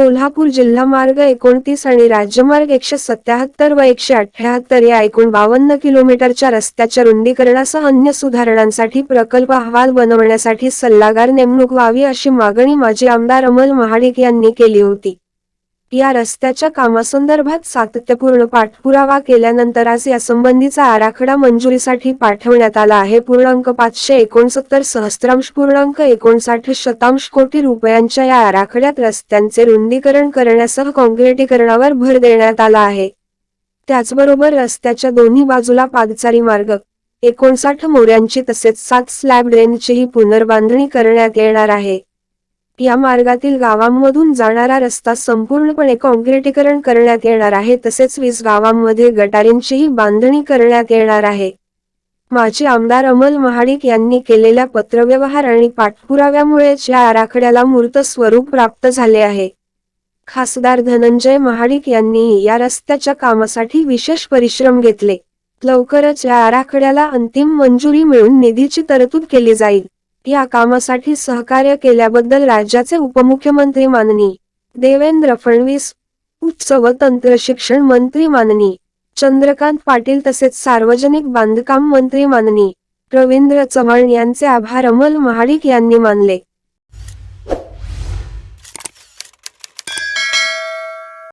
कोल्हापूर जिल्हा मार्ग एकोणतीस आणि राज्यमार्ग एकशे सत्याहत्तर व एकशे अठ्याहत्तर या एकूण बावन्न किलोमीटरच्या रस्त्याच्या रुंदीकरणासह अन्य सुधारणांसाठी प्रकल्प अहवाल बनवण्यासाठी सल्लागार नेमणूक व्हावी अशी मागणी माजी आमदार अमल महाडिक यांनी केली होती. या रस्त्याच्या कामासंदर्भात सातत्यपूर्ण पाठपुरावा केल्यानंतर आज यासंबंधीचा आराखडा मंजुरीसाठी पाठवण्यात आला आहे. पूर्णांक पाचशे एकोणसत्तर सहस्त्रांश पूर्णांक एकोणसाठ शतांश कोटी रुपयांच्या या आराखड्यात रस्त्यांचे रुंदीकरण करण्यासह काँक्रिटीकरणावर भर देण्यात आला आहे. त्याचबरोबर रस्त्याच्या दोन्ही बाजूला पादचारी मार्ग एकोणसाठ मोऱ्यांची तसेच सात स्लॅब ड्रेनचीही पुनर्बांधणी करण्यात येणार आहे. या मार्गातील गावांमधून जाणारा रस्ता संपूर्णपणे काँक्रिटीकरण करण्यात येणार आहे तसेच वीस गावांमध्ये गटारींचीही बांधणी करण्यात येणार आहे. माजी आमदार अमल महाडिक यांनी केलेल्या पत्रव्यवहार आणि पाठपुराव्यामुळेच या आराखड्याला मूर्त स्वरूप प्राप्त झाले आहे. खासदार धनंजय महाडिक यांनीही या रस्त्याच्या कामासाठी विशेष परिश्रम घेतले. लवकरच या आराखड्याला अंतिम मंजुरी मिळून निधीची तरतूद केली जाईल. या कामासाठी सहकार्य केल्याबद्दल राज्याचे उपमुख्यमंत्री माननी देवेंद्र फडणवीस उच्च व तंत्र शिक्षण मंत्री माननी चंद्रकांत पाटील तसेच सार्वजनिक बांधकाम मंत्री माननी रवींद्र चव्हाण यांचे आभार अमल महाडिक यांनी मानले.